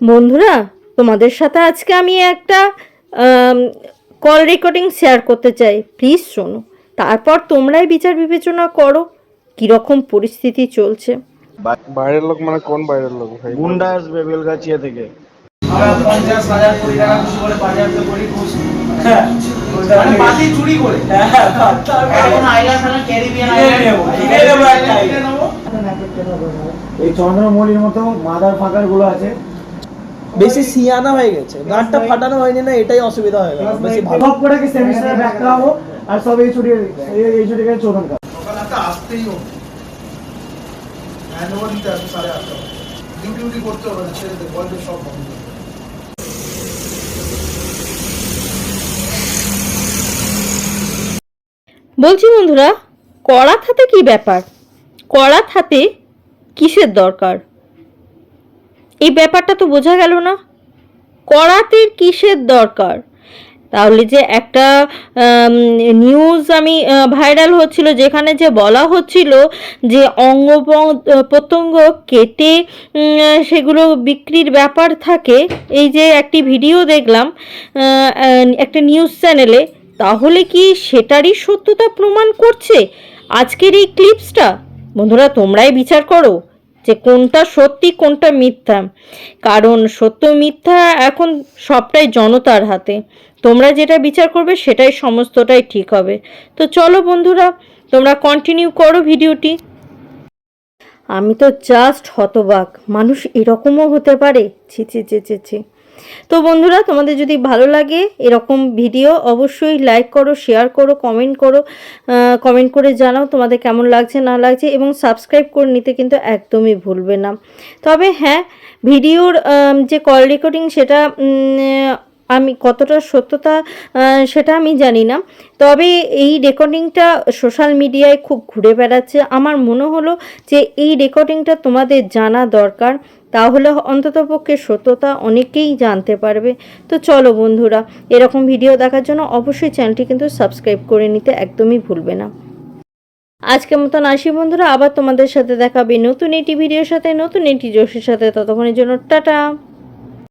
বন্ধুরা তোমাদের সাথে আজকে আমি একটা কল রেকর্ডিং শেয়ার করতে চাই। প্লিজ শোনো। তারপর তোমরাই বিচার বিবেচনা করো কীরকম পরিস্থিতি চলছে। বাইরের লোক মানে কোন বাইরের লোক ভাই? গুন্ডা আসবে বেলগাছিয়া থেকে। আমরা পঞ্চাশ হাজার কোটি টাকা খুশি করে বাজেয়াপ্ত করি খুশি মানে বাতি চুরি করে। এখন আইলা ছাড়া ক্যারিবিয়ান এই চন্দ্রমৌলির মতো মাদার ফাঁকারগুলো আছে। বেশি সিয়ানা হয়ে গেছে। গাঁটটা ফাটানো হয়নি না এটাই অসুবিধা হয়ে গেল। বেশি ভালো করে কি সেমিস্টারে ব্যাক করাবো আর সব এই ছুটি এই- এই ছুটি করে চোদন কাজ আসতেই হবে। ওভার দিতে আসবে সাড়ে আটটা ডিউটি ডিউটি করতে হবে না ছেড়ে দে বলবে সব বন্ধ বলছি বন্ধুরা কড়া হাতে কি ব্যাপার? কড়া হাতে কিসের দরকার? এই ব্যাপারটা তো বোঝা গেল না। কড়াতের কিসের দরকার? তাহলে যে একটা নিউজ আমি ভাইরাল হচ্ছিল, যেখানে যে বলা হচ্ছিল যে অঙ্গ প্রত্যঙ্গ কেটে সেগুলো বিক্রির ব্যাপার থাকে, এই যে একটি ভিডিও দেখলাম একটা নিউজ চ্যানেলে তাহলে কি সেটারই সত্যতা প্রমাণ করছে? আজকের এই ক্লিপসটা বন্ধুরা, তোমরাই বিচার করো। যে কোনটা সত্যি, কোনটা মিথ্যা। কারণ সত্য মিথ্যা এখন সবটাই জনতার হাতে। তোমরা যেটা বিচার করবে সেটাই সমস্তটাই ঠিক হবে। তো চলো বন্ধুরা, তোমরা কন্টিনিউ করো ভিডিওটি। আমি তো জাস্ট হতবাক। মানুষ এরকমও হতে পারে? ছি ছি ছি ছি। তো বন্ধুরা, তোমাদের যদি ভালো লাগে এরকম ভিডিও, অবশ্যই লাইক করো শেয়ার করো কমেন্ট করো কমেন্ট করে জানাও তোমাদের কেমন লাগছে, না লাগছে, এবং সাবস্ক্রাইব করে নিতে কিন্তু একদমই ভুলবে না। তবে হ্যাঁ ভিডিওর যে কল রেকর্ডিং সেটা আমি কতটা সত্যতা সেটা আমি জানি না। তবে এই রেকর্ডিংটা সোশ্যাল মিডিয়ায় খুব ঘুরে বেড়াচ্ছে। আমার মনে হলো যে এই রেকর্ডিংটা তোমাদের জানা দরকার। তাহলে অন্ততপক্ষে সত্যতা অনেকেই জানতে পারবে। তো চলো বন্ধুরা, এরকম ভিডিও দেখার জন্য অবশ্যই চ্যানেলটি কিন্তু সাবস্ক্রাইব করে নিতে একদমই ভুলবে না। আজকের মতন আসি বন্ধুরা, আবার তোমাদের সাথে দেখাবে নতুন একটি ভিডিওর সাথে, নতুন একটি জোশের সাথে। ততক্ষণের জন্য টাটা!